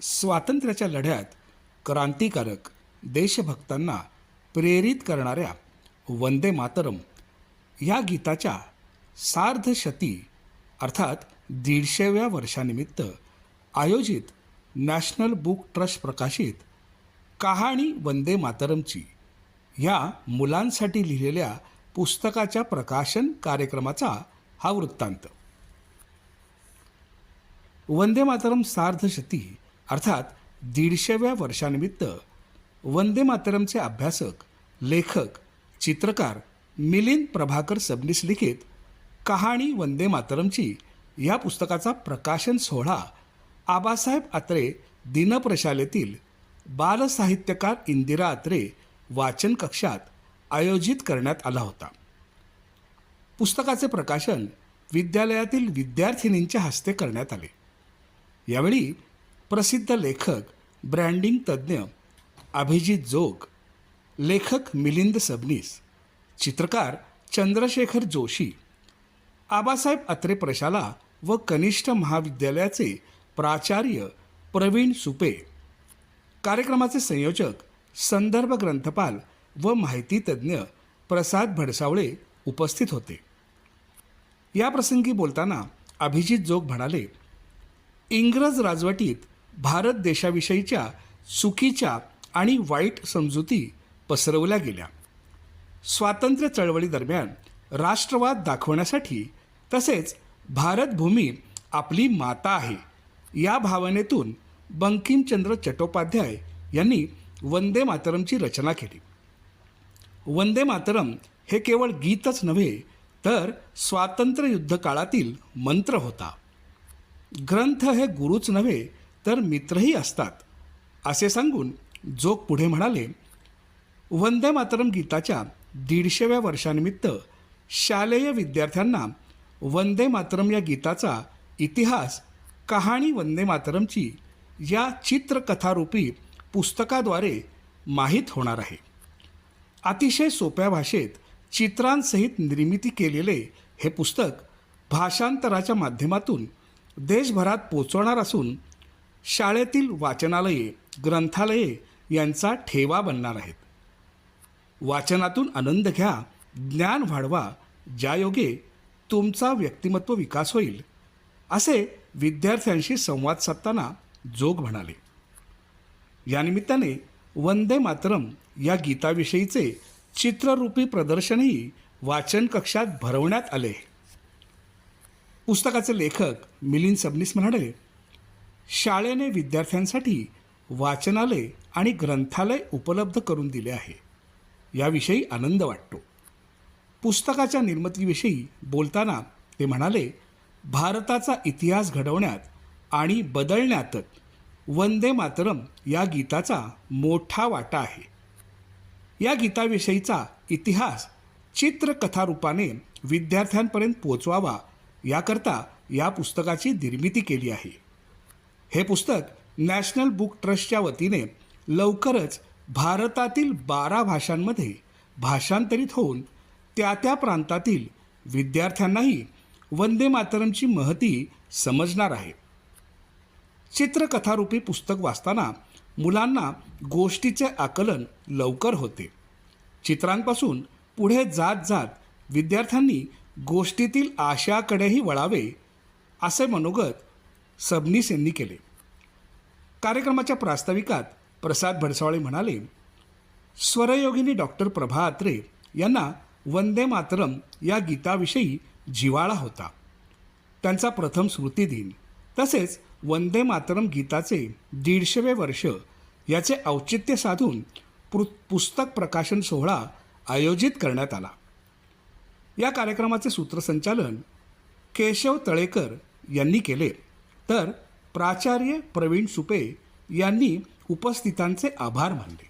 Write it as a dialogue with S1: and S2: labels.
S1: स्वातंत्र्याच्या लढ्यात क्रांतिकारक देशभक्तांना प्रेरित करणाऱ्या वंदे मातरम या गीताच्या सार्धशती अर्थात दीडशेव्या वर्षानिमित्त आयोजित नॅशनल बुक ट्रस्ट प्रकाशित कहाणी वंदे मातरमची ह्या मुलांसाठी लिहिलेल्या पुस्तकाच्या प्रकाशन कार्यक्रमाचा हा वृत्तांत. वंदे मातरम सार्धशती अर्थात दीडशेव्या वर्षानिमित्त वंदे मातरमचे अभ्यासक लेखक चित्रकार मिलिंद प्रभाकर सबनीस लिखित कहाणी वंदे मातरमची या पुस्तकाचा प्रकाशन सोहळा आबासाहेब अत्रे दिनप्रशालेतील बालसाहित्यकार इंदिरा अत्रे वाचन कक्षात आयोजित करण्यात आला होता. पुस्तकाचे प्रकाशन विद्यालयातील विद्यार्थिनींच्या हस्ते करण्यात आले. यावेळी प्रसिद्ध लेखक ब्रँडिंग तज्ज्ञ अभिजित जोग लेखक मिलिंद सबनीस चित्रकार चंद्रशेखर जोशी आबासाहेब अत्रे प्रशाला व कनिष्ठ महाविद्यालयाचे प्राचार्य प्रवीण सुपे. कार्यक्रमाचे संयोजक संदर्भ ग्रंथपाल व माहिती तज्ज्ञ प्रसाद भडसावळे उपस्थित होते. या प्रसंगी बोलताना अभिजित जोग म्हणाले इंग्रज राजवटीत भारत देशाविषयीच्या चुकीच्या आणि वाईट समजुती पसरवल्या गेल्या. स्वातंत्र्य चळवळीदरम्यान राष्ट्रवाद दाखवण्यासाठी तसेच भारतभूमी आपली माता आहे या भावनेतून बंकिमचंद्र चट्टोपाध्याय यांनी वंदे मातरमची रचना केली. वंदे मातरम हे केवळ गीतच नव्हे तर स्वातंत्र्य युद्ध काळातील मंत्र होता. ग्रंथ हे गुरुच नव्हे तर मित्रही असतात. असे सांगून जोग पुढे म्हणाले वंदे मातरम गीताच्या दीडशेव्या वर्षानिमित्त शालेय विद्यार्थ्यांना वंदे मातरम या गीताचा इतिहास कहाणी वंदे मातरमची या चित्रकथारूपी पुस्तकाद्वारे माहीत होणार आहे. अतिशय सोप्या भाषेत चित्रांसहित निर्मिती केलेले हे पुस्तक भाषांतराच्या माध्यमातून देशभरात पोचवणार असून शाळेतील वाचनालये ग्रंथालये यांचा ठेवा बनणार आहेत. वाचनातून आनंद घ्या ज्ञान वाढवा ज्यायोगे तुमचा व्यक्तिमत्व विकास होईल असे विद्यार्थ्यांशी संवाद साधताना जोग म्हणाले. या निमित्ताने वंदे मातरम या गीताविषयीचे चित्ररूपी प्रदर्शनही वाचन कक्षात भरवण्यात आले. पुस्तकाचे लेखक मिलिंद सबनीस म्हणाले शाळेने विद्यार्थ्यांसाठी वाचनालय आणि ग्रंथालय उपलब्ध करून दिले आहे. याविषयी आनंद वाटतो. पुस्तकाच्या निर्मितीविषयी बोलताना ते म्हणाले भारताचा इतिहास घडवण्यात आणि बदलण्यात वंदे मातरम या गीताचा मोठा वाटा आहे. या गीताविषयीचा इतिहास चित्रकथारूपाने विद्यार्थ्यांपर्यंत पोचवावा याकरता या पुस्तकाची निर्मिती केली आहे. हे पुस्तक नॅशनल बुक ट्रस्टच्या वतीने लवकरच भारतातील बारा भाषांमध्ये भाषांतरित होऊन त्या त्या प्रांतातील विद्यार्थ्यांनाही वंदे मातरमची महती समजणार आहे. चित्रकथारूपी पुस्तक वाचताना मुलांना गोष्टीचे आकलन लवकर होते. चित्रांपासून पुढे जात जात विद्यार्थ्यांनी गोष्टीतील आशयाकडेही वळावे असे मनोगत सबनीस यांनी केले. कार्यक्रमाच्या प्रास्ताविकात प्रसाद भडसावळे म्हणाले स्वरयोगिनी डॉक्टर प्रभा आत्रे यांना वंदे मातरम या गीताविषयी जिवाळा होता. त्यांचा प्रथम स्मृतिदिन तसेच वंदे मातरम गीताचे दीडशेवे वर्ष याचे औचित्य साधून पु पुस्तक प्रकाशन सोहळा आयोजित करण्यात आला. या कार्यक्रमाचे सूत्रसंचालन केशव तळेकर यांनी केले. तर प्राचार्य प्रवीण सुपे यांनी उपस्थितांचे आभार मानले.